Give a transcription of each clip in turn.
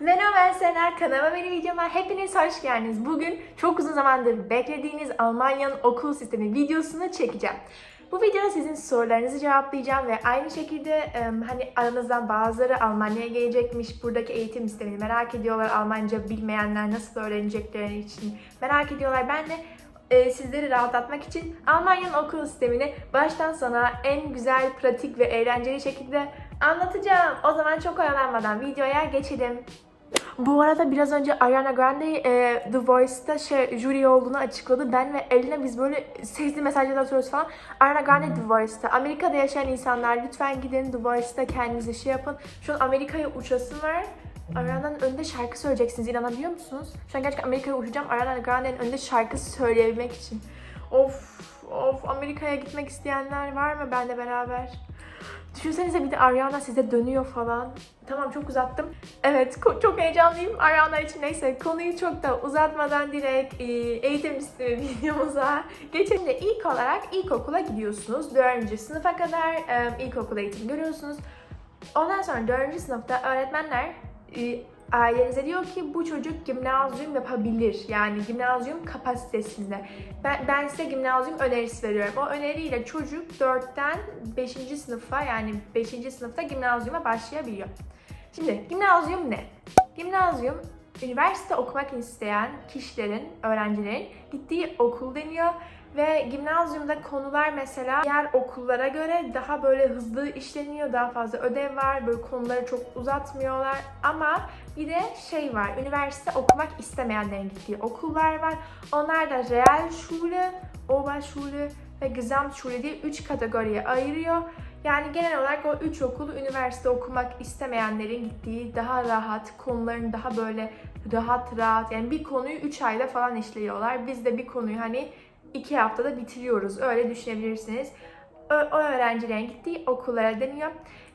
Merhaba ben Sena, kanalıma benim videoma hepiniz hoş geldiniz. Bugün çok uzun zamandır beklediğiniz Almanya'nın okul sistemi videosunu çekeceğim. Bu videoda sizin sorularınızı cevaplayacağım ve aynı şekilde hani aranızdan bazıları Almanya'ya gelecekmiş, buradaki eğitim sistemini merak ediyorlar, Almanca bilmeyenler nasıl öğrenecekleri için merak ediyorlar. Ben de sizleri rahatlatmak için Almanya'nın okul sistemini baştan sona en güzel, pratik ve eğlenceli şekilde anlatacağım. O zaman çok oyalanmadan videoya geçelim. Bu arada biraz önce Ariana Grande e, The Voice'da şey, jüri olduğunu açıkladı. Ben ve Eline biz böyle sesli mesajlar atıyoruz falan. Ariana Grande The Voice'da. Amerika'da yaşayan insanlar lütfen gidin The Voice'da kendinize şey yapın. Şu an Amerika'ya uçasım var. Ariana'nın önünde şarkı söyleyeceksiniz. İnanabiliyor musunuz? Şu an gerçekten Amerika'ya uçacağım. Ariana Grande'nin önünde şarkı söyleyebilmek için. Of of Amerika'ya gitmek isteyenler var mı benle beraber? Düşünsenize bir de Ariana size dönüyor falan. Tamam çok uzattım. Evet çok heyecanlıyım Ariana için. Neyse konuyu çok da uzatmadan direkt e, eğitim videomuza geçelim. Şimdi ilk olarak ilkokula gidiyorsunuz. 4. sınıfa kadar e, ilkokul eğitimi görüyorsunuz. Ondan sonra 4. sınıfta öğretmenler e, ailenize diyor ki bu çocuk gimnazyum yapabilir. Yani gimnazyum kapasitesinde. Ben, ben size gimnazyum önerisi veriyorum. O öneriyle çocuk 4'ten 5. sınıfa yani 5. sınıfta gimnazyuma başlayabiliyor. Şimdi gimnazyum ne? Gimnazyum üniversite okumak isteyen kişilerin, öğrencilerin gittiği okul deniyor. Ve gimnazyumda konular mesela diğer okullara göre daha böyle hızlı işleniyor, daha fazla ödev var, böyle konuları çok uzatmıyorlar. Ama bir de şey var, üniversite okumak istemeyenlerin gittiği okullar var. Onlar da Realschule, Oberschule ve Gesamtschule diye 3 kategoriye ayırıyor. Yani genel olarak o 3 okulu üniversite okumak istemeyenlerin gittiği daha rahat, konuların daha böyle rahat rahat yani bir konuyu 3 ayda falan işliyorlar. Biz de bir konuyu hani 2 haftada bitiriyoruz. Öyle düşünebilirsiniz. O, o öğrencilerin gittiği okullara deniyor.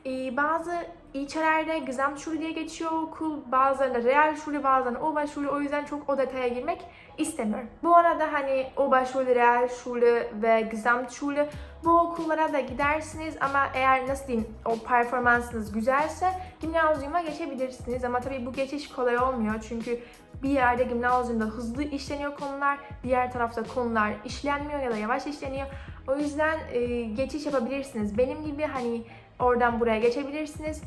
Ee, bazı ilçelerde Gesamtschule diye geçiyor okul. Bazılarında Realschule, bazılarında Oberschule. O yüzden çok o detaya girmek istemiyorum. Bu arada hani Oberschule, Realschule ve Gesamtschule bu okullara da gidersiniz ama eğer nasıl diyeyim o performansınız güzelse gimnazyuma geçebilirsiniz. Ama tabii bu geçiş kolay olmuyor çünkü bir yerde gimnazyumda hızlı işleniyor konular, diğer tarafta konular işlenmiyor ya da yavaş işleniyor. O yüzden e, geçiş yapabilirsiniz. Benim gibi hani oradan buraya geçebilirsiniz.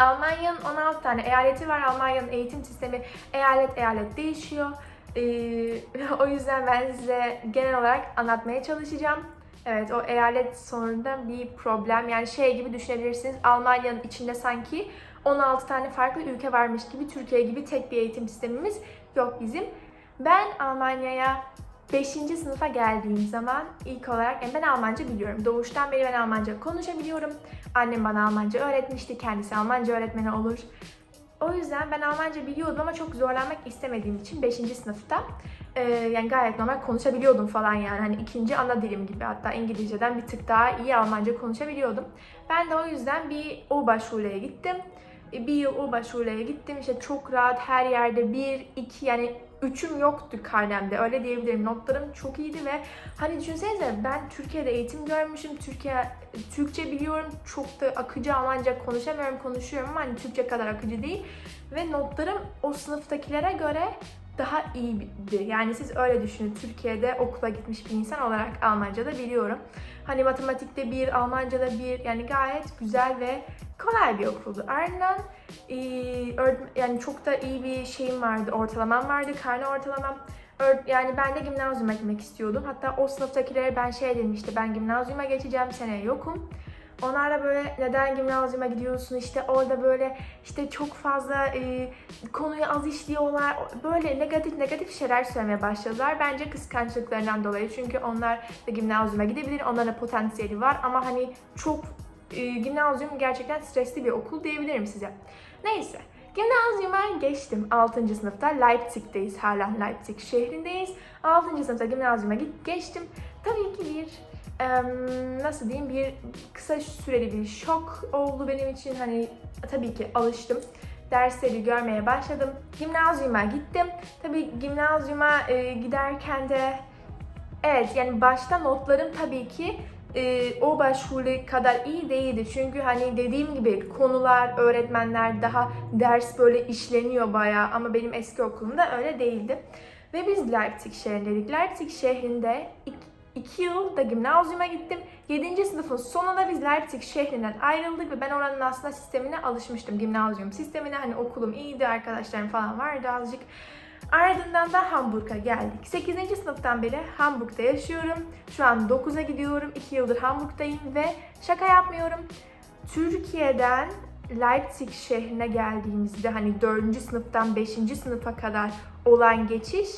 Almanya'nın 16 tane eyaleti var. Almanya'nın eğitim sistemi eyalet eyalet değişiyor. Ee, o yüzden ben size genel olarak anlatmaya çalışacağım. Evet o eyalet sonunda bir problem. Yani şey gibi düşünebilirsiniz. Almanya'nın içinde sanki 16 tane farklı ülke varmış gibi Türkiye gibi tek bir eğitim sistemimiz yok bizim. Ben Almanya'ya 5. sınıfa geldiğim zaman ilk olarak yani ben Almanca biliyorum. Doğuştan beri ben Almanca konuşabiliyorum. Annem bana Almanca öğretmişti. Kendisi Almanca öğretmeni olur. O yüzden ben Almanca biliyordum ama çok zorlanmak istemediğim için 5. sınıfta e, yani gayet normal konuşabiliyordum falan yani. Hani ikinci ana dilim gibi hatta İngilizceden bir tık daha iyi Almanca konuşabiliyordum. Ben de o yüzden bir Oberschule'ye gittim. E, Bir yıl Oberschule'ye gittim. İşte çok rahat her yerde bir, iki yani üçüm yoktu karnemde öyle diyebilirim. Notlarım çok iyiydi ve hani düşünsenize ben Türkiye'de eğitim görmüşüm. Türkiye Türkçe biliyorum. Çok da akıcı Almanca konuşamıyorum, konuşuyorum ama hani Türkçe kadar akıcı değil. Ve notlarım o sınıftakilere göre daha iyiydi. Yani siz öyle düşünün. Türkiye'de okula gitmiş bir insan olarak Almanca da biliyorum. Hani matematikte bir, Almanca'da bir yani gayet güzel ve kolay bir okuldu. Ardından öğret- yani çok da iyi bir şeyim vardı, ortalamam vardı, karne ortalamam. Yani ben de gimnazyuma gitmek istiyordum. Hatta o sınıftakilere ben şey dedim işte ben gimnazyuma geçeceğim, seneye yokum. Onlar böyle neden gimnazyuma gidiyorsun işte orada böyle işte çok fazla e, konuyu az işliyorlar. Böyle negatif negatif şeyler söylemeye başladılar. Bence kıskançlıklarından dolayı. Çünkü onlar da gimnazyuma gidebilir. Onların potansiyeli var ama hani çok e, gimnazyum gerçekten stresli bir okul diyebilirim size. Neyse. Gimnazyuma geçtim 6. sınıfta. Leipzig'teyiz. Hala Leipzig şehrindeyiz. 6. sınıfta gimnazyuma git geçtim. Tabii ki bir nasıl diyeyim bir kısa süreli bir şok oldu benim için. Hani tabii ki alıştım. Dersleri görmeye başladım. Gimnazyuma gittim. Tabii gimnazyuma e, giderken de evet yani başta notlarım tabii ki e, Oberschule kadar iyi değildi. Çünkü hani dediğim gibi konular, öğretmenler daha ders böyle işleniyor bayağı ama benim eski okulumda öyle değildi. Ve biz Leipzig şehrindeydik. Leipzig şehrinde iki, iki yıl da gimnazyuma gittim. 7. sınıfın sonunda biz Leipzig şehrinden ayrıldık ve ben oranın aslında sistemine alışmıştım. Gimnazyum sistemine hani okulum iyiydi, arkadaşlarım falan vardı azıcık. Ardından da Hamburg'a geldik. 8. sınıftan beri Hamburg'da yaşıyorum. Şu an 9'a gidiyorum. 2 yıldır Hamburg'dayım ve şaka yapmıyorum. Türkiye'den Leipzig şehrine geldiğimizde hani 4. sınıftan 5. sınıfa kadar olan geçiş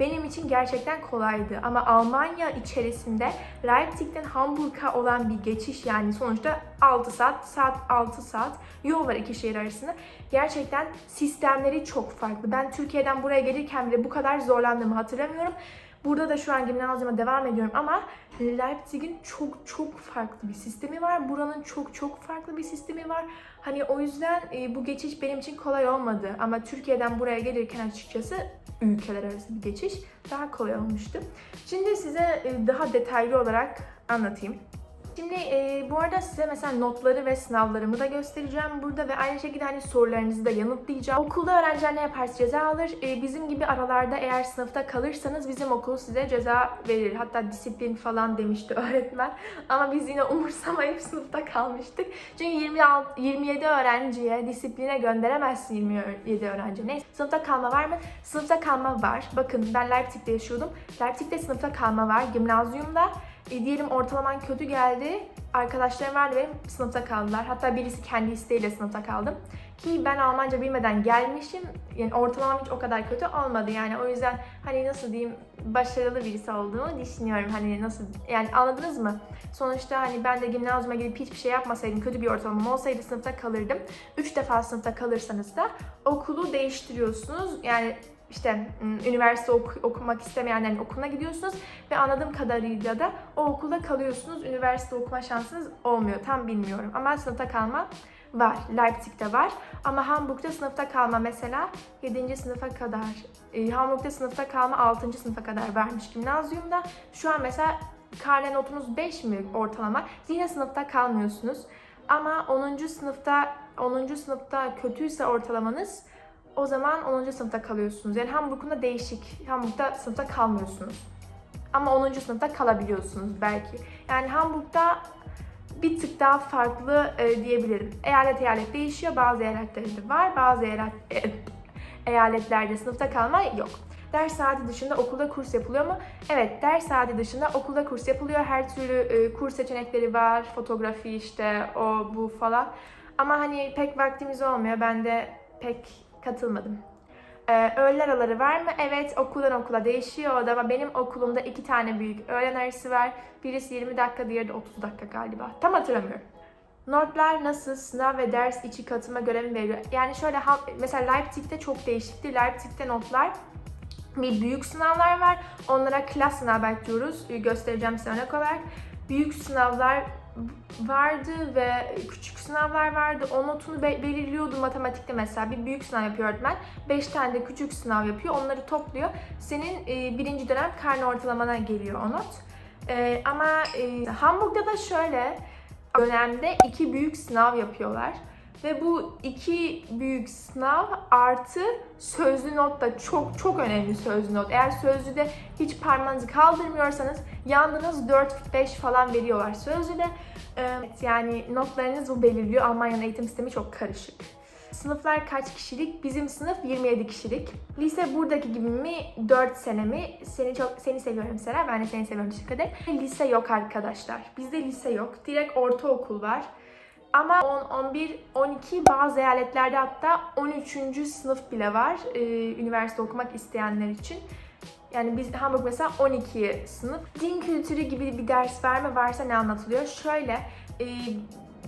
benim için gerçekten kolaydı. Ama Almanya içerisinde Leipzig'ten Hamburg'a olan bir geçiş yani sonuçta 6 saat, saat 6 saat yol var iki şehir arasında. Gerçekten sistemleri çok farklı. Ben Türkiye'den buraya gelirken bile bu kadar zorlandığımı hatırlamıyorum. Burada da şu an gimnazyuma devam ediyorum ama Leipzig'in çok çok farklı bir sistemi var. Buranın çok çok farklı bir sistemi var. Hani o yüzden e, bu geçiş benim için kolay olmadı. Ama Türkiye'den buraya gelirken açıkçası ülkeler arası bir geçiş daha kolay olmuştu. Şimdi size e, daha detaylı olarak anlatayım. Şimdi e, bu arada size mesela notları ve sınavlarımı da göstereceğim burada ve aynı şekilde hani sorularınızı da yanıtlayacağım. Okulda öğrenciler ne yaparsa ceza alır. E, bizim gibi aralarda eğer sınıfta kalırsanız bizim okul size ceza verir. Hatta disiplin falan demişti öğretmen. Ama biz yine umursamayıp sınıfta kalmıştık. Çünkü 26, 27 öğrenciye disipline gönderemezsin 27 öğrenci. Neyse sınıfta kalma var mı? Sınıfta kalma var. Bakın ben Leipzig'te yaşıyordum. Leipzig'te sınıfta kalma var. Gimnazyumda e, diyelim ortalaman kötü geldi. Arkadaşlarım vardı benim sınıfta kaldılar. Hatta birisi kendi isteğiyle sınıfta kaldım. Ki ben Almanca bilmeden gelmişim. Yani ortalamam hiç o kadar kötü olmadı. Yani o yüzden hani nasıl diyeyim başarılı birisi olduğumu düşünüyorum. Hani nasıl yani anladınız mı? Sonuçta hani ben de gimnazyuma gidip hiçbir şey yapmasaydım, kötü bir ortalamam olsaydı sınıfta kalırdım. Üç defa sınıfta kalırsanız da okulu değiştiriyorsunuz. Yani işte üniversite oku- okumak istemeyenlerin okuluna gidiyorsunuz ve anladığım kadarıyla da o okulda kalıyorsunuz. Üniversite okuma şansınız olmuyor. Tam bilmiyorum ama sınıfta kalma var. Leipzig'te var. Ama Hamburg'da sınıfta kalma mesela 7. sınıfa kadar. E, Hamburg'da sınıfta kalma 6. sınıfa kadar vermiş gimnazyumda. Şu an mesela karne notunuz 5 mi ortalama? Yine sınıfta kalmıyorsunuz. Ama 10. sınıfta 10. sınıfta kötüyse ortalamanız o zaman 10. sınıfta kalıyorsunuz. Yani Hamburg'un değişik. Hamburg'da sınıfta kalmıyorsunuz. Ama 10. sınıfta kalabiliyorsunuz belki. Yani Hamburg'da bir tık daha farklı e, diyebilirim. Eyalet eyalet değişiyor. Bazı eyaletlerde var, bazı eyalet, e, eyaletlerde sınıfta kalma yok. Ders saati dışında okulda kurs yapılıyor mu? Evet, ders saati dışında okulda kurs yapılıyor. Her türlü e, kurs seçenekleri var. Fotoğrafi işte, o bu falan. Ama hani pek vaktimiz olmuyor. Ben de pek katılmadım. Ee, öğle araları var mı? Evet okuldan okula değişiyor o da ama benim okulumda iki tane büyük öğlen arası var. Birisi 20 dakika, diğeri de 30 dakika galiba. Tam hatırlamıyorum. Notlar nasıl? Sınav ve ders içi katılma görevi veriyor. Yani şöyle mesela Leipzig'te çok değişikti. Leipzig'te notlar bir büyük sınavlar var. Onlara klas sınav diyoruz. Göstereceğim size örnek olarak. Büyük sınavlar vardı ve küçük sınavlar vardı. O notunu be- belirliyordu matematikte mesela. Bir büyük sınav yapıyor öğretmen. 5 tane de küçük sınav yapıyor. Onları topluyor. Senin e, birinci dönem karne ortalamana geliyor o not. E, ama e, Hamburg'da da şöyle dönemde iki büyük sınav yapıyorlar. Ve bu iki büyük sınav artı sözlü not da çok çok önemli sözlü not. Eğer sözlüde hiç parmağınızı kaldırmıyorsanız yandınız 4-5 falan veriyorlar sözlüde. Evet, yani notlarınız bu belirliyor. Almanya'nın eğitim sistemi çok karışık. Sınıflar kaç kişilik? Bizim sınıf 27 kişilik. Lise buradaki gibi mi? 4 sene mi? Seni çok seni seviyorum Sera. Ben de seni seviyorum ederim. Lise yok arkadaşlar. Bizde lise yok. Direkt ortaokul var. Ama 10, 11, 12 bazı eyaletlerde hatta 13. sınıf bile var e, üniversite okumak isteyenler için. Yani biz Hamburg mesela 12 sınıf. Din kültürü gibi bir ders verme varsa ne anlatılıyor? Şöyle e,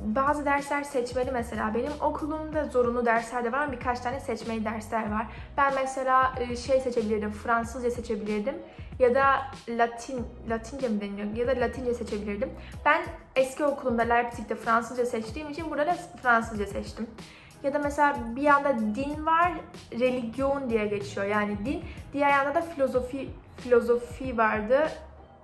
bazı dersler seçmeli mesela. Benim okulumda zorunlu dersler de var ama birkaç tane seçmeli dersler var. Ben mesela e, şey seçebilirdim, Fransızca seçebilirdim ya da Latin, Latince mi deniliyor ya da Latince seçebilirdim. Ben eski okulumda Leipzig'te Fransızca seçtiğim için burada da Fransızca seçtim. Ya da mesela bir yanda din var, religion diye geçiyor yani din. Diğer yanda da filozofi filozofi vardı.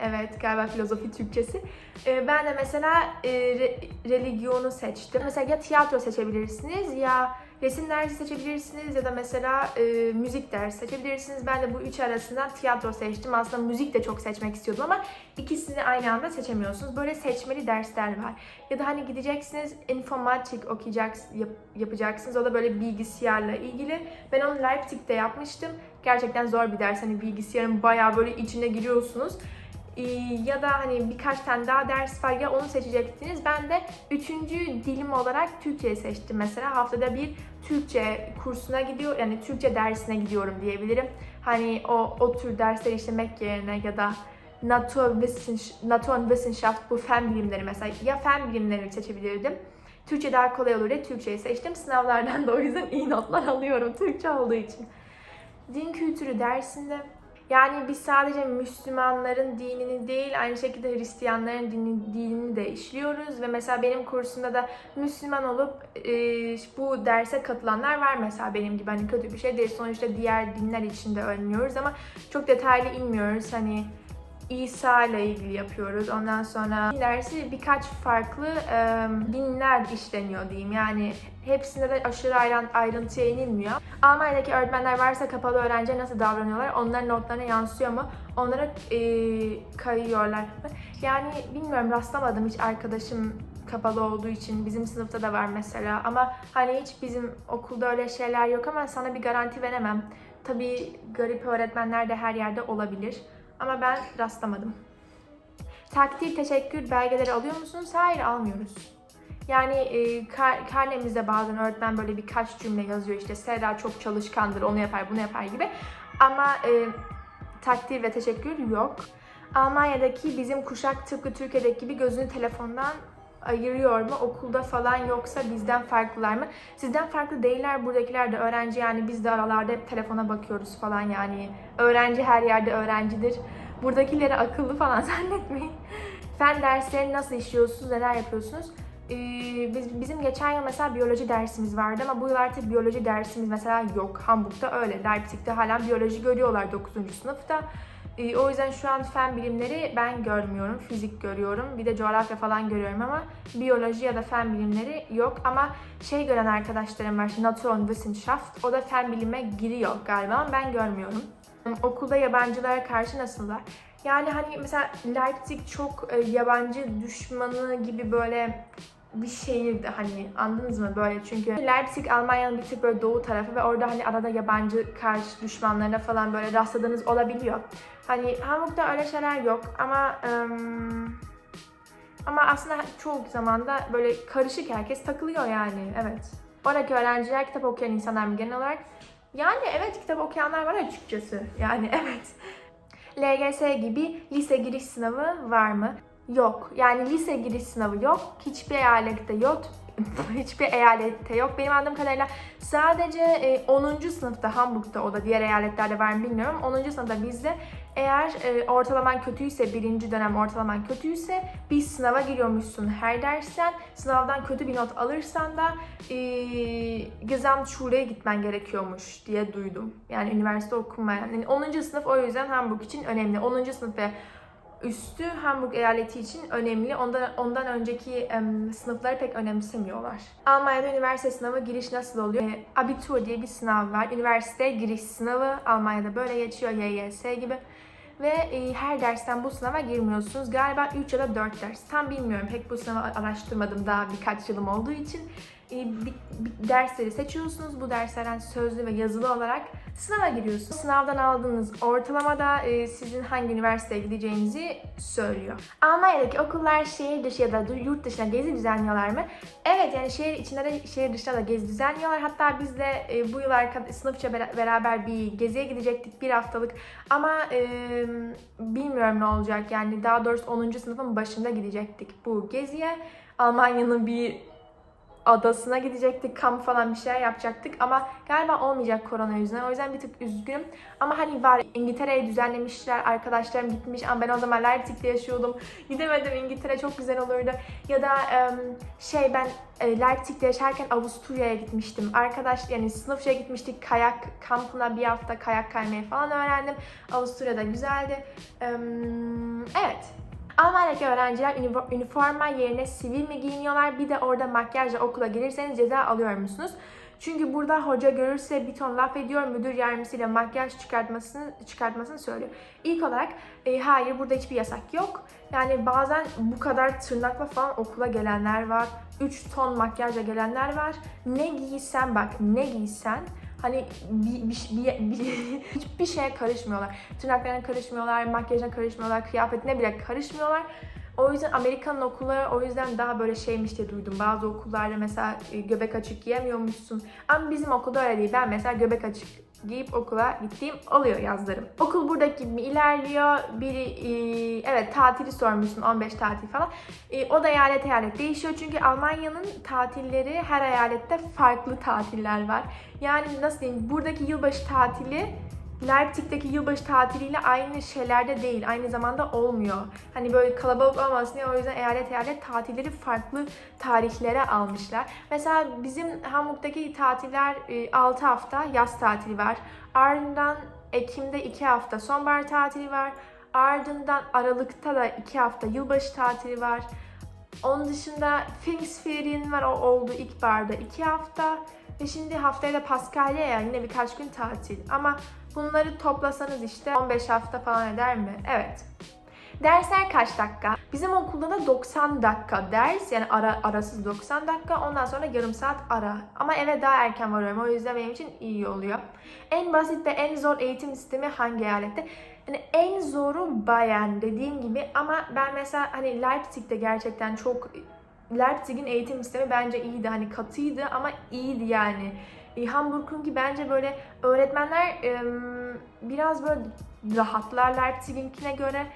Evet galiba filozofi Türkçesi. Ee, ben de mesela e, re- religionu seçtim. Mesela ya tiyatro seçebilirsiniz ya resim dersi seçebilirsiniz ya da mesela e, müzik dersi seçebilirsiniz. Ben de bu üç arasından tiyatro seçtim. Aslında müzik de çok seçmek istiyordum ama ikisini aynı anda seçemiyorsunuz. Böyle seçmeli dersler var. Ya da hani gideceksiniz informatik okuyacaksınız, yap- yapacaksınız. O da böyle bilgisayarla ilgili. Ben onu Leipzig'te yapmıştım. Gerçekten zor bir ders. Hani bilgisayarın bayağı böyle içine giriyorsunuz. Ee, ya da hani birkaç tane daha ders var ya onu seçecektiniz. Ben de üçüncü dilim olarak Türkçeyi seçtim mesela. Haftada bir Türkçe kursuna gidiyor, yani Türkçe dersine gidiyorum diyebilirim. Hani o, o tür dersleri işlemek yerine ya da Naturwissenschaft, bu fen bilimleri mesela ya fen bilimlerini seçebilirdim. Türkçe daha kolay olur diye Türkçeyi seçtim. Sınavlardan da o yüzden iyi notlar alıyorum Türkçe olduğu için. Din kültürü dersinde yani biz sadece Müslümanların dinini değil, aynı şekilde Hristiyanların dini, dinini de işliyoruz. Ve mesela benim kursumda da Müslüman olup e, bu derse katılanlar var mesela benim gibi. Hani kötü bir şey değil. Sonuçta diğer dinler için de öğreniyoruz ama çok detaylı inmiyoruz. Hani İsa ile ilgili yapıyoruz. Ondan sonra dersi birkaç farklı e, dinler işleniyor diyeyim. Yani hepsinde de aşırı ayrı- ayrıntıya inilmiyor. Almanya'daki öğretmenler varsa kapalı öğrenciye nasıl davranıyorlar? Onların notlarına yansıyor mu? Onlara e, kayıyorlar mı? Yani bilmiyorum rastlamadım hiç arkadaşım kapalı olduğu için bizim sınıfta da var mesela ama hani hiç bizim okulda öyle şeyler yok ama sana bir garanti veremem. Tabii garip öğretmenler de her yerde olabilir ama ben rastlamadım. Takdir, teşekkür belgeleri alıyor musunuz? Hayır almıyoruz. Yani e, kar, karnemizde bazen öğretmen böyle birkaç cümle yazıyor işte Serra çok çalışkandır, onu yapar, bunu yapar gibi. Ama e, takdir ve teşekkür yok. Almanya'daki bizim kuşak tıpkı Türkiye'deki gibi gözünü telefondan ayırıyor mu? Okulda falan yoksa bizden farklılar mı? Sizden farklı değiller buradakiler de öğrenci yani biz de aralarda hep telefona bakıyoruz falan yani. Öğrenci her yerde öğrencidir. Buradakileri akıllı falan zannetmeyin. Fen derslerini nasıl işliyorsunuz, neler yapıyorsunuz? Ee, biz, bizim geçen yıl mesela biyoloji dersimiz vardı ama bu yıl artık biyoloji dersimiz mesela yok. Hamburg'da öyle. Leipzig'te hala biyoloji görüyorlar 9. sınıfta. Ee, o yüzden şu an fen bilimleri ben görmüyorum. Fizik görüyorum. Bir de coğrafya falan görüyorum ama biyoloji ya da fen bilimleri yok. Ama şey gören arkadaşlarım var. Naturwissenschaft. O da fen bilime giriyor galiba ama ben görmüyorum. Okulda yabancılara karşı nasıllar? Yani hani mesela Leipzig çok e, yabancı düşmanı gibi böyle bir şehirdi hani anladınız mı böyle çünkü Leipzig Almanya'nın bir tık böyle doğu tarafı ve orada hani arada yabancı karşı düşmanlarına falan böyle rastladığınız olabiliyor. Hani Hamburg'da öyle şeyler yok ama ım, ama aslında çoğu zamanda böyle karışık herkes takılıyor yani evet. Oradaki öğrenciler kitap okuyan insanlar mı genel olarak? Yani evet kitap okuyanlar var açıkçası yani evet. LGS gibi lise giriş sınavı var mı? Yok. Yani lise giriş sınavı yok. Hiçbir eyalette yok. Hiçbir eyalette yok. Benim anladığım kadarıyla sadece e, 10. sınıfta Hamburg'da o da diğer eyaletlerde var mı bilmiyorum. 10. sınıfta bizde eğer e, ortalaman kötüyse, birinci dönem ortalaman kötüyse bir sınava giriyormuşsun her dersten. Sınavdan kötü bir not alırsan da e, Gesamtschul'e gitmen gerekiyormuş diye duydum. Yani üniversite okunmayan. Yani 10. sınıf o yüzden Hamburg için önemli. 10. sınıf ve üstü Hamburg eyaleti için önemli. Ondan ondan önceki em, sınıfları pek önemsemiyorlar. Almanya'da üniversite sınavı giriş nasıl oluyor? E, Abitur diye bir sınav var. Üniversite giriş sınavı Almanya'da böyle geçiyor YYS gibi. Ve e, her dersten bu sınava girmiyorsunuz. Galiba 3 ya da 4 ders. Tam bilmiyorum. Pek bu sınavı araştırmadım daha birkaç yılım olduğu için. E, bir, bir dersleri seçiyorsunuz. Bu derslerden sözlü ve yazılı olarak sınava giriyorsunuz. Sınavdan aldığınız ortalamada e, sizin hangi üniversiteye gideceğinizi söylüyor. Almanya'daki okullar şehir dışı ya da yurt dışına gezi düzenliyorlar mı? Evet yani şehir içinde de şehir dışında da gezi düzenliyorlar. Hatta biz de e, bu yıl arka, sınıfça bera- beraber bir geziye gidecektik bir haftalık. Ama e, bilmiyorum ne olacak yani daha doğrusu 10. sınıfın başında gidecektik bu geziye. Almanya'nın bir adasına gidecektik, kamp falan bir şeyler yapacaktık ama galiba olmayacak korona yüzünden. O yüzden bir tık üzgünüm. Ama hani var İngiltere'ye düzenlemişler, arkadaşlarım gitmiş ama ben o zaman Leipzig'te yaşıyordum. Gidemedim İngiltere çok güzel olurdu. Ya da şey ben e, Leipzig'te yaşarken Avusturya'ya gitmiştim. Arkadaş yani sınıfça gitmiştik kayak kampına bir hafta kayak kaymayı falan öğrendim. Avusturya'da güzeldi. Evet. Almanya'daki öğrenciler ünif- üniforma yerine sivil mi giyiniyorlar? Bir de orada makyajla okula gelirseniz ceza alıyor musunuz? Çünkü burada hoca görürse bir ton laf ediyor, müdür yardımcısıyla makyaj çıkartmasını çıkartmasını söylüyor. İlk olarak e, hayır burada hiçbir yasak yok. Yani bazen bu kadar tırnakla falan okula gelenler var. 3 ton makyajla gelenler var. Ne giysen bak ne giysen hani bir, bir, bir, bir- hiçbir şeye karışmıyorlar. Tırnaklarına karışmıyorlar, makyajına karışmıyorlar, kıyafetine bile karışmıyorlar. O yüzden Amerika'nın okulları o yüzden daha böyle şeymiş diye duydum. Bazı okullarda mesela e, göbek açık giyemiyormuşsun. Ama bizim okulda öyle değil. Ben mesela göbek açık giyip okula gittiğim oluyor yazlarım. Okul buradaki gibi ilerliyor. Biri e, evet tatili sormuşsun 15 tatil falan. E, o da eyalet eyalet değişiyor çünkü Almanya'nın tatilleri her eyalette farklı tatiller var. Yani nasıl diyeyim buradaki yılbaşı tatili Leipzig'teki yılbaşı tatiliyle aynı şeylerde değil. Aynı zamanda olmuyor. Hani böyle kalabalık olmasın diye o yüzden eyalet eyalet tatilleri farklı tarihlere almışlar. Mesela bizim Hamburg'daki tatiller 6 hafta yaz tatili var. Ardından Ekim'de 2 hafta sonbahar tatili var. Ardından Aralık'ta da 2 hafta yılbaşı tatili var. Onun dışında Pfingstferien var o oldu ilkbaharda 2 hafta. Ve şimdi haftaya da Paskalya ya yine birkaç gün tatil. Ama bunları toplasanız işte 15 hafta falan eder mi? Evet. Dersler kaç dakika? Bizim okulda da 90 dakika ders yani ara, arasız 90 dakika ondan sonra yarım saat ara. Ama eve daha erken varıyorum o yüzden benim için iyi oluyor. En basit ve en zor eğitim sistemi hangi eyalette? Yani en zoru Bayern dediğim gibi ama ben mesela hani Leipzig'te gerçekten çok Leipzig'in eğitim sistemi bence iyiydi. Hani katıydı ama iyiydi yani. E, Hamburg'unki bence böyle öğretmenler biraz böyle rahatlar Leipzig'inkine göre.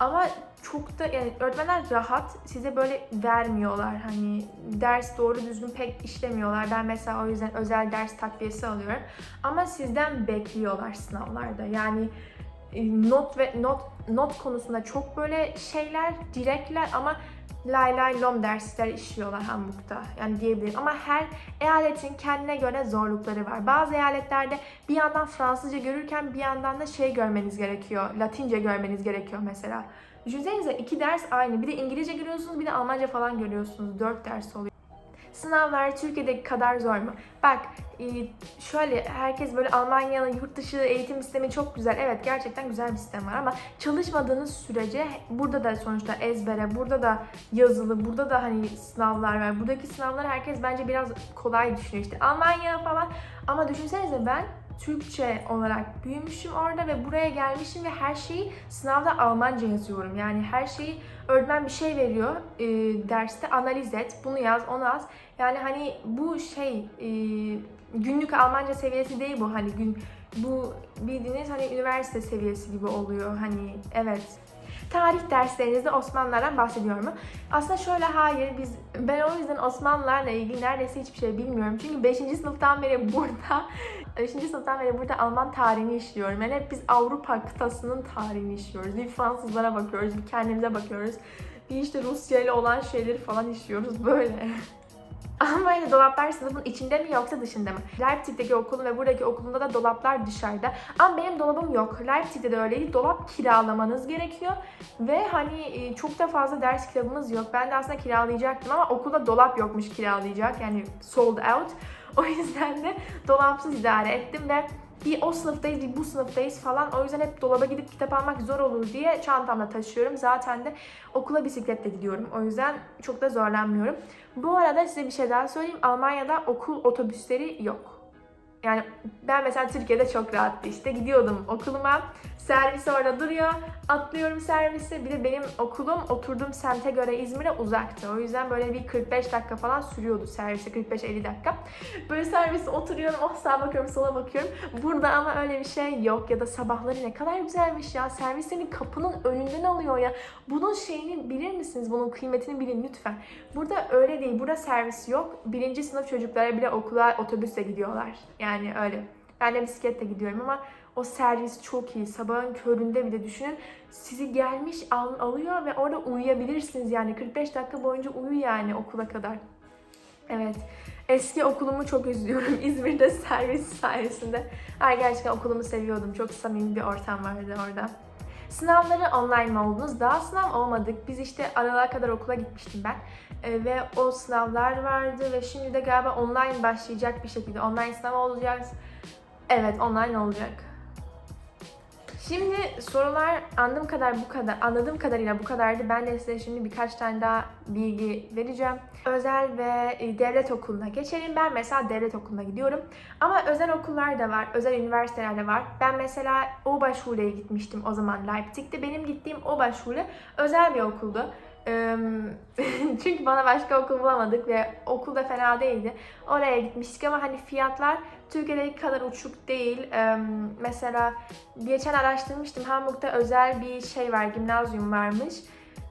Ama çok da yani öğretmenler rahat size böyle vermiyorlar. Hani ders doğru düzgün pek işlemiyorlar. Ben mesela o yüzden özel ders takviyesi alıyorum. Ama sizden bekliyorlar sınavlarda. Yani not ve not not konusunda çok böyle şeyler, direktler ama lay lay lom dersler işliyorlar Hamburg'da. Yani diyebilirim. Ama her eyaletin kendine göre zorlukları var. Bazı eyaletlerde bir yandan Fransızca görürken bir yandan da şey görmeniz gerekiyor. Latince görmeniz gerekiyor mesela. Düşünsenize iki ders aynı. Bir de İngilizce görüyorsunuz bir de Almanca falan görüyorsunuz. Dört ders oluyor. Sınavlar Türkiye'deki kadar zor mu? Bak e, şöyle herkes böyle Almanya'nın yurt dışı eğitim sistemi çok güzel. Evet gerçekten güzel bir sistem var ama çalışmadığınız sürece burada da sonuçta ezbere, burada da yazılı, burada da hani sınavlar var. Buradaki sınavlar herkes bence biraz kolay düşünüyor işte Almanya falan. Ama düşünsenize ben Türkçe olarak büyümüşüm orada ve buraya gelmişim ve her şeyi sınavda Almanca yazıyorum. Yani her şeyi öğretmen bir şey veriyor e, derste analiz et, bunu yaz, onu yaz. Yani hani bu şey e, günlük Almanca seviyesi değil bu hani gün bu bildiğiniz hani üniversite seviyesi gibi oluyor hani evet. Tarih derslerinizde Osmanlılardan bahsediyor mu? Aslında şöyle hayır biz ben o yüzden Osmanlılarla ilgili neredeyse hiçbir şey bilmiyorum. Çünkü 5. sınıftan beri burada 5. sınıftan beri burada Alman tarihini işliyorum. Yani hep biz Avrupa kıtasının tarihini işliyoruz. Bir Fransızlara bakıyoruz, bir kendimize bakıyoruz. Bir işte Rusya ile olan şeyleri falan işliyoruz böyle. Almanya'da dolaplar sınıfın içinde mi yoksa dışında mı? Leipzig'teki okulum ve buradaki okulumda da dolaplar dışarıda. Ama benim dolabım yok. Leipzig'te de öyleydi. Dolap kiralamanız gerekiyor. Ve hani e, çok da fazla ders kitabımız yok. Ben de aslında kiralayacaktım ama okulda dolap yokmuş kiralayacak. Yani sold out. O yüzden de dolapsız idare ettim ve bir o sınıftayız bir bu sınıftayız falan. O yüzden hep dolaba gidip kitap almak zor olur diye çantamla taşıyorum. Zaten de okula bisikletle gidiyorum. O yüzden çok da zorlanmıyorum. Bu arada size bir şey daha söyleyeyim. Almanya'da okul otobüsleri yok. Yani ben mesela Türkiye'de çok rahattı işte gidiyordum okuluma. Servis orada duruyor. Atlıyorum servise. Bir de benim okulum oturduğum semte göre İzmir'e uzaktı. O yüzden böyle bir 45 dakika falan sürüyordu servise. 45-50 dakika. Böyle serviste oturuyorum. Oh sağa bakıyorum sola bakıyorum. Burada ama öyle bir şey yok. Ya da sabahları ne kadar güzelmiş ya. Servis seni kapının önünden alıyor ya. Bunun şeyini bilir misiniz? Bunun kıymetini bilin lütfen. Burada öyle değil. Burada servis yok. Birinci sınıf çocuklara bile okula otobüsle gidiyorlar. Yani öyle. Ben de bisikletle gidiyorum ama o servis çok iyi. Sabahın köründe bile düşünün. Sizi gelmiş al, alıyor ve orada uyuyabilirsiniz yani. 45 dakika boyunca uyu yani okula kadar. Evet. Eski okulumu çok üzüyorum İzmir'de servis sayesinde. Ay gerçekten okulumu seviyordum. Çok samimi bir ortam vardı orada. Sınavları online mi oldunuz? Daha sınav olmadık. Biz işte aralığa kadar okula gitmiştim ben. Ee, ve o sınavlar vardı ve şimdi de galiba online başlayacak bir şekilde. Online sınav olacağız. Evet online olacak. Şimdi sorular anladığım kadar bu kadar, anladığım kadarıyla bu kadardı. Ben de size şimdi birkaç tane daha bilgi vereceğim. Özel ve e, devlet okuluna geçelim. Ben mesela devlet okuluna gidiyorum. Ama özel okullar da var, özel üniversiteler de var. Ben mesela Oberschule gitmiştim o zaman Leipzig'te. Benim gittiğim Oberschule özel bir okuldu. Çünkü bana başka okul bulamadık ve okul da fena değildi. Oraya gitmiştik ama hani fiyatlar Türkiye'deki kadar uçuk değil. Eee, Mesela geçen araştırmıştım. Hamburg'da özel bir şey var, gimnazyum varmış.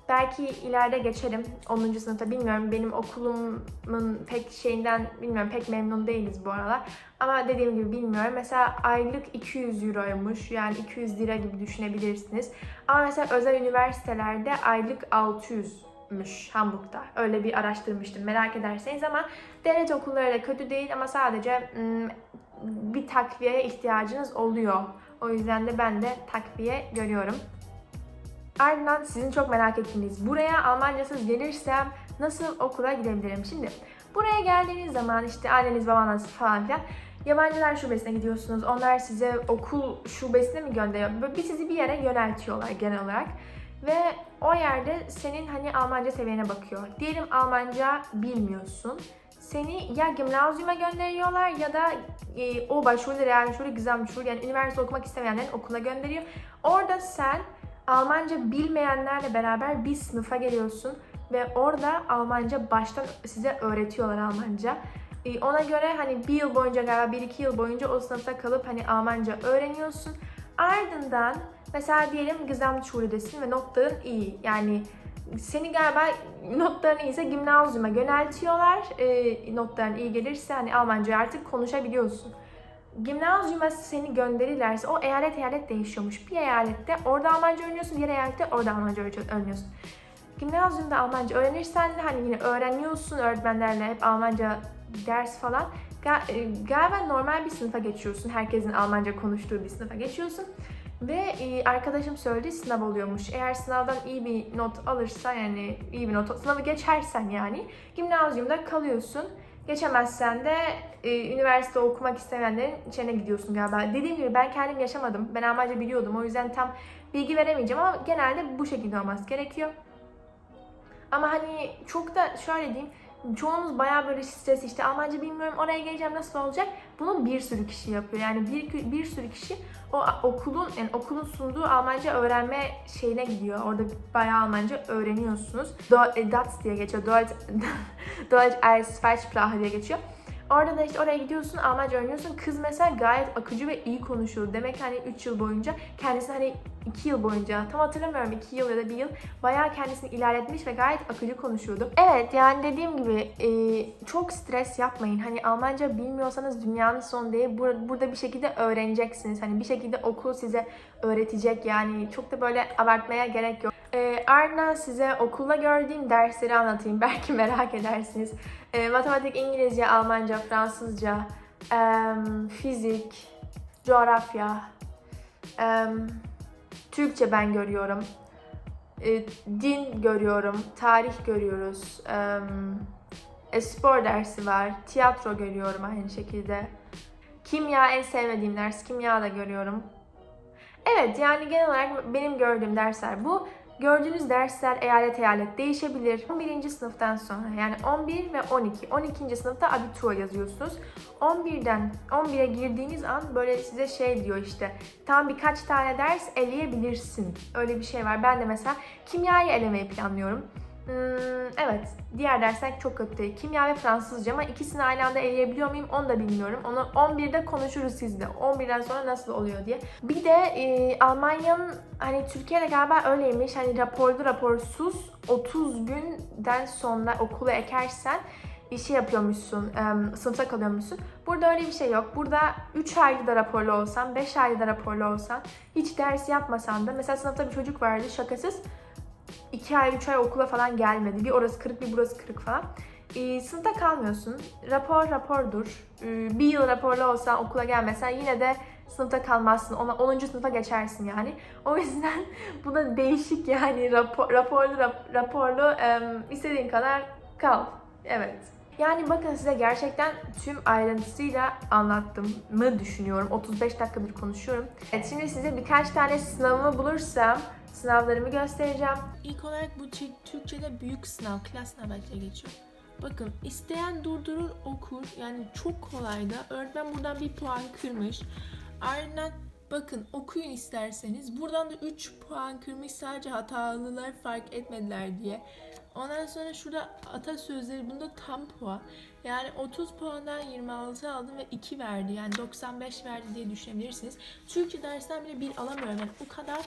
Belki ileride geçerim 10. sınıfta bilmiyorum. Benim okulumun pek şeyinden bilmiyorum pek memnun değiliz bu aralar. Ama dediğim gibi bilmiyorum. Mesela aylık 200 euroymuş. Yani 200 lira gibi düşünebilirsiniz. Ama mesela özel üniversitelerde aylık 600'müş Hamburg'da. Öyle bir araştırmıştım merak ederseniz ama devlet okulları da kötü değil ama sadece ım, bir takviyeye ihtiyacınız oluyor. O yüzden de ben de takviye görüyorum. Ardından sizin çok merak ettiğiniz buraya Almancasız gelirsem nasıl okula gidebilirim? Şimdi buraya geldiğiniz zaman işte anneniz babanız falan filan yabancılar şubesine gidiyorsunuz. Onlar size okul şubesine mi gönderiyor? Böyle bir sizi bir yere yöneltiyorlar genel olarak. Ve o yerde senin hani Almanca seviyene bakıyor. Diyelim Almanca bilmiyorsun. Seni ya gimnazyuma gönderiyorlar ya da e, o başvuru, Realschule, Gesamtschule yani üniversite okumak istemeyenlerin okuluna gönderiyor. Orada sen Almanca bilmeyenlerle beraber bir sınıfa geliyorsun ve orada Almanca baştan size öğretiyorlar Almanca. Ee, Ona göre hani bir yıl boyunca galiba bir iki yıl boyunca o sınıfta kalıp hani Almanca öğreniyorsun. Ardından mesela diyelim Gesamtschule'desin ve notların iyi. Yani seni galiba notların iyiyse gimnazyuma yöneltiyorlar. Ee, notların iyi gelirse hani Almanca artık konuşabiliyorsun gimnazyuma seni gönderirlerse o eyalet eyalet değişiyormuş. Bir eyalette orada Almanca öğreniyorsun, diğer eyalette orada Almanca öğreniyorsun. Gimnazyumda Almanca öğrenirsen de hani yine öğreniyorsun öğretmenlerle hep Almanca ders falan. Ga- e, Galiba normal bir sınıfa geçiyorsun. Herkesin Almanca konuştuğu bir sınıfa geçiyorsun. Ve e, arkadaşım söyledi sınav oluyormuş. Eğer sınavdan iyi bir not alırsan yani iyi bir not sınavı geçersen yani gimnazyumda kalıyorsun. Geçemezsen de e, üniversite okumak isteyenlerin içine gidiyorsun galiba. Dediğim gibi ben kendim yaşamadım. Ben Almanca biliyordum. O yüzden tam bilgi veremeyeceğim ama genelde bu şekilde olması gerekiyor. Ama hani çok da şöyle diyeyim. Çoğunuz bayağı böyle stres işte Almanca bilmiyorum oraya geleceğim nasıl olacak? Bunu bir sürü kişi yapıyor. Yani bir, bir sürü kişi o okulun yani okulun sunduğu Almanca öğrenme şeyine gidiyor. Orada bayağı Almanca öğreniyorsunuz. Do- e, DATS diye geçiyor. Deutsch, Deutsch als Zweitsprache diye geçiyor. Orada da işte oraya gidiyorsun, Almanca öğreniyorsun. Kız mesela gayet akıcı ve iyi konuşuyor. Demek hani 3 yıl boyunca kendisi hani 2 yıl boyunca tam hatırlamıyorum 2 yıl ya da 1 yıl bayağı kendisini ilerletmiş ve gayet akıcı konuşuyordu. Evet yani dediğim gibi e, çok stres yapmayın. Hani Almanca bilmiyorsanız dünyanın sonu değil. Bur- burada bir şekilde öğreneceksiniz. Hani bir şekilde okul size öğretecek yani. Çok da böyle abartmaya gerek yok. E, ardından size okulda gördüğüm dersleri anlatayım. Belki merak edersiniz. E, matematik, İngilizce, Almanca, Fransızca, em, fizik, coğrafya, em, Türkçe ben görüyorum. E, din görüyorum, tarih görüyoruz. e, spor dersi var, tiyatro görüyorum aynı şekilde. Kimya en sevmediğim ders, kimya da görüyorum. Evet yani genel olarak benim gördüğüm dersler bu. Gördüğünüz dersler eyalet eyalet değişebilir. 11. sınıftan sonra yani 11 ve 12. 12. sınıfta abitur yazıyorsunuz. 11'den 11'e girdiğiniz an böyle size şey diyor işte tam birkaç tane ders eleyebilirsin. Öyle bir şey var. Ben de mesela kimyayı elemeyi planlıyorum. Hmm, evet, diğer dersler çok kötü. Kimya ve Fransızca ama ikisini aynı anda eleyebiliyor muyum onu da bilmiyorum. Onu 11'de konuşuruz sizle. 11'den sonra nasıl oluyor diye. Bir de e, Almanya'nın hani Türkiye'de galiba öyleymiş. Hani raporlu raporsuz 30 günden sonra okula ekersen bir şey yapıyormuşsun, em, sınıfta kalıyormuşsun. Burada öyle bir şey yok. Burada 3 ayda da raporlu olsan, 5 ayda da raporlu olsan, hiç ders yapmasan da mesela sınıfta bir çocuk vardı şakasız. 2 ay, 3 ay okula falan gelmedi. Bir orası kırık, bir burası kırık falan. Ee, sınıfta kalmıyorsun. Rapor rapordur. Ee, bir yıl raporlu olsan okula gelmesen yine de sınıfta kalmazsın. Ona 10. sınıfa geçersin yani. O yüzden bu da değişik yani rapor, raporlu rap- raporlu em, istediğin kadar kal. Evet. Yani bakın size gerçekten tüm ayrıntısıyla anlattım mı düşünüyorum. 35 dakikadır konuşuyorum. Evet, şimdi size birkaç tane sınavımı bulursam sınavlarımı göstereceğim. İlk olarak bu Çe- Türkçe'de büyük sınav, klas sınav diye geçiyor. Bakın isteyen durdurur okur. Yani çok kolay da. Öğretmen buradan bir puan kırmış. Ardından bakın okuyun isterseniz. Buradan da 3 puan kırmış sadece hatalılar fark etmediler diye. Ondan sonra şurada atasözleri bunda tam puan. Yani 30 puandan 26 aldım ve 2 verdi. Yani 95 verdi diye düşünebilirsiniz. Türkçe dersten bile 1 alamıyorum. Yani o kadar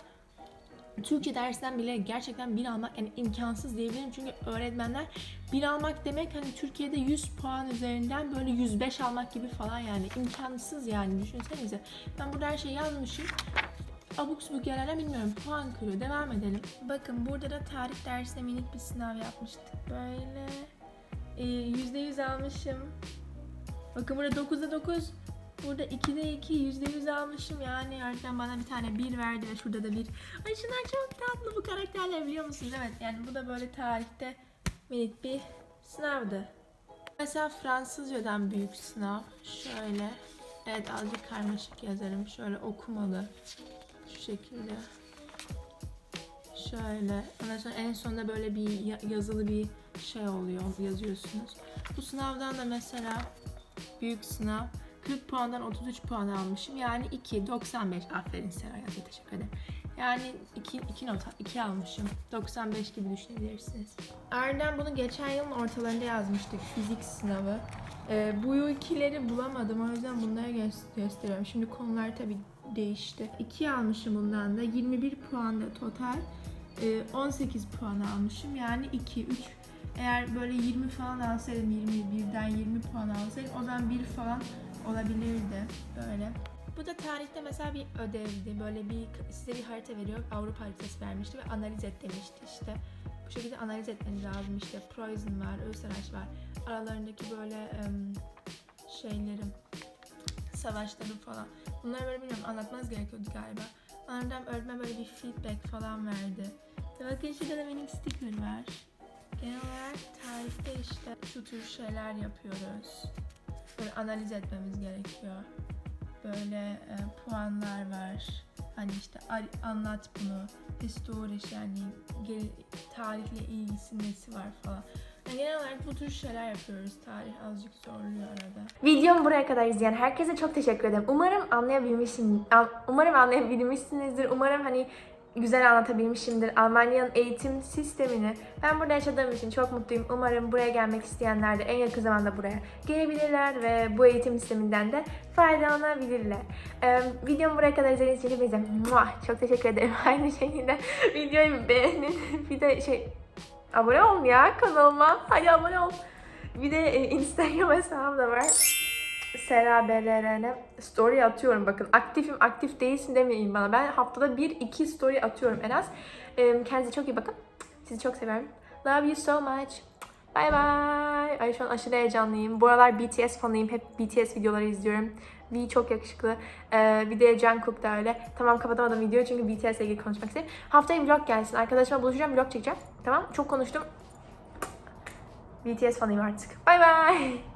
Türkçe dersinden bile gerçekten bir almak yani imkansız diyebilirim. Çünkü öğretmenler bir almak demek hani Türkiye'de 100 puan üzerinden böyle 105 almak gibi falan yani imkansız yani düşünsenize. Ben burada her şeyi yazmışım. Abuk subuk yerlerden bilmiyorum. Puan kırıyor. Devam edelim. Bakın burada da tarih dersine minik bir sınav yapmıştık. Böyle ee, %100 almışım. Bakın burada 9'da 9. Burada 2'de 2 %100 almışım yani öğretmen bana bir tane 1 verdi ve şurada da 1. Ay şunlar çok tatlı bu karakterler biliyor musunuz? Evet yani bu da böyle tarihte minik bir sınavdı. Mesela Fransızcadan büyük sınav. Şöyle. Evet azıcık karmaşık yazarım. Şöyle okumalı. Şu şekilde. Şöyle. Ondan sonra en sonunda böyle bir ya- yazılı bir şey oluyor. Yazıyorsunuz. Bu sınavdan da mesela büyük sınav. 40 puandan 33 puan almışım. Yani 2, 95. Aferin Seray Yazı teşekkür ederim. Yani 2, 2 nota, 2 almışım. 95 gibi düşünebilirsiniz. Ardından bunu geçen yılın ortalarında yazmıştık. Fizik sınavı. Ee, bu ikileri bulamadım. O yüzden bunları gö- gösteriyorum. Şimdi konular tabii değişti. 2 almışım bundan da. 21 puan da total. Ee, 18 puan almışım. Yani 2, 3. Eğer böyle 20 falan alsaydım, 21'den 20 puan alsaydım o zaman 1 falan olabilirdi böyle. Bu da tarihte mesela bir ödevdi. Böyle bir size bir harita veriyor. Avrupa haritası vermişti ve analiz et demişti işte. Bu şekilde analiz etmeniz lazım işte. Preußen var, Österreich var. Aralarındaki böyle şeylerim, savaşları falan. Bunları böyle bilmiyorum anlatmanız gerekiyordu galiba. Ardından öğretmen böyle bir feedback falan verdi. Ve bakın şurada da minik sticker var. Genel olarak tarihte işte şu tür şeyler yapıyoruz böyle analiz etmemiz gerekiyor. Böyle e, puanlar var. Hani işte anlat bunu. Historiş yani gel- tarihle ilgisi nesi var falan. Yani genel olarak bu tür şeyler yapıyoruz. Tarih azıcık zorluyor arada. Videomu buraya kadar izleyen herkese çok teşekkür ederim. Umarım anlayabilmişim, an- umarım anlayabilmişsinizdir. Umarım hani güzel anlatabilmişimdir Almanya'nın eğitim sistemini. Ben burada yaşadığım için çok mutluyum. Umarım buraya gelmek isteyenler de en yakın zamanda buraya gelebilirler ve bu eğitim sisteminden de faydalanabilirler. Ee, videomu buraya kadar izlediğiniz için hepinize çok teşekkür ederim. Aynı şekilde videoyu beğenin. Bir de şey abone olun ya kanalıma. Hadi abone ol. Bir de e, Instagram hesabım da var. BLRN story atıyorum bakın. Aktifim aktif değilsin demeyin bana. Ben haftada bir iki story atıyorum en az. Kendinize çok iyi bakın. Sizi çok seviyorum. Love you so much. Bye bye. Ay şu an aşırı heyecanlıyım. Bu aralar BTS fanıyım. Hep BTS videoları izliyorum. V çok yakışıklı. Ee, bir de Jungkook da öyle. Tamam kapatamadım videoyu çünkü BTS ile ilgili konuşmak istedim. Haftaya vlog gelsin. Arkadaşımla buluşacağım vlog çekeceğim. Tamam çok konuştum. BTS fanıyım artık. Bye bye.